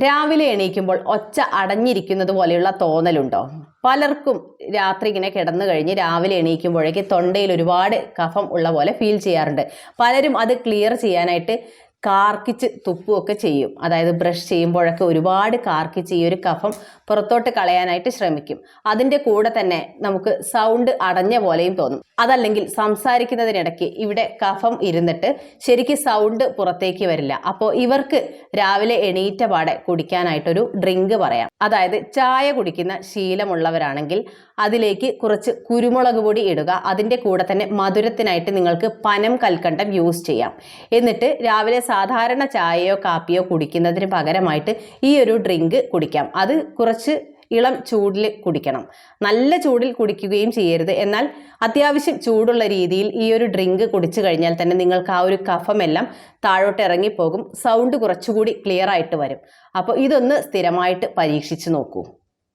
രാവിലെ എണീക്കുമ്പോൾ ഒച്ച അടഞ്ഞിരിക്കുന്നത് പോലെയുള്ള തോന്നലുണ്ടോ? പലർക്കും രാത്രി ഇങ്ങനെ കിടന്നു കഴിഞ്ഞ് രാവിലെ എണീക്കുമ്പോഴേക്ക് തൊണ്ടയിൽ ഒരുപാട് കഫം ഉള്ള പോലെ ഫീൽ ചെയ്യാറുണ്ട്. പലരും അത് ക്ലിയർ ചെയ്യാനായിട്ട് കാർക്കിച്ച് തുപ്പുമൊക്കെ ചെയ്യും. അതായത് ബ്രഷ് ചെയ്യുമ്പോഴൊക്കെ ഒരുപാട് കാർക്കിച്ച് ഈ ഒരു കഫം പുറത്തോട്ട് കളയാനായിട്ട് ശ്രമിക്കും. അതിന്റെ കൂടെ തന്നെ നമുക്ക് സൗണ്ട് അടഞ്ഞ പോലെയും തോന്നും. അതല്ലെങ്കിൽ സംസാരിക്കുന്നതിനിടയ്ക്ക് ഇവിടെ കഫം ഇരുന്നിട്ട് ശരിക്ക് സൗണ്ട് പുറത്തേക്ക് വരില്ല. അപ്പോൾ ഇവർക്ക് രാവിലെ എണീറ്റ പാടെ കുടിക്കാനായിട്ടൊരു ഡ്രിങ്ക് പറയാം. അതായത് ചായ കുടിക്കുന്ന ശീലമുള്ളവരാണെങ്കിൽ അതിലേക്ക് കുറച്ച് കുരുമുളക് പൊടി ഇടുക. അതിന്റെ കൂടെ തന്നെ മധുരത്തിനായിട്ട് നിങ്ങൾക്ക് പനം കൽക്കണ്ടം യൂസ് ചെയ്യാം. എന്നിട്ട് രാവിലെ സാധാരണ ചായയോ കാപ്പിയോ കുടിക്കുന്നതിന് പകരമായിട്ട് ഈ ഒരു ഡ്രിങ്ക് കുടിക്കാം. അത് കുറച്ച് ഇളം ചൂടിൽ കുടിക്കണം. നല്ല ചൂടിൽ കുടിക്കുകയും ചെയ്യരുത്. എന്നാൽ അത്യാവശ്യം ചൂടുള്ള രീതിയിൽ ഈ ഒരു ഡ്രിങ്ക് കുടിച്ചു കഴിഞ്ഞാൽ തന്നെ നിങ്ങൾക്ക് ആ ഒരു കഫമെല്ലാം താഴോട്ട് ഇറങ്ങിപ്പോകും. സൗണ്ട് കുറച്ചുകൂടി ക്ലിയർ ആയിട്ട് വരും. അപ്പോൾ ഇതൊന്ന് സ്ഥിരമായിട്ട് പരീക്ഷിച്ച് നോക്കൂ.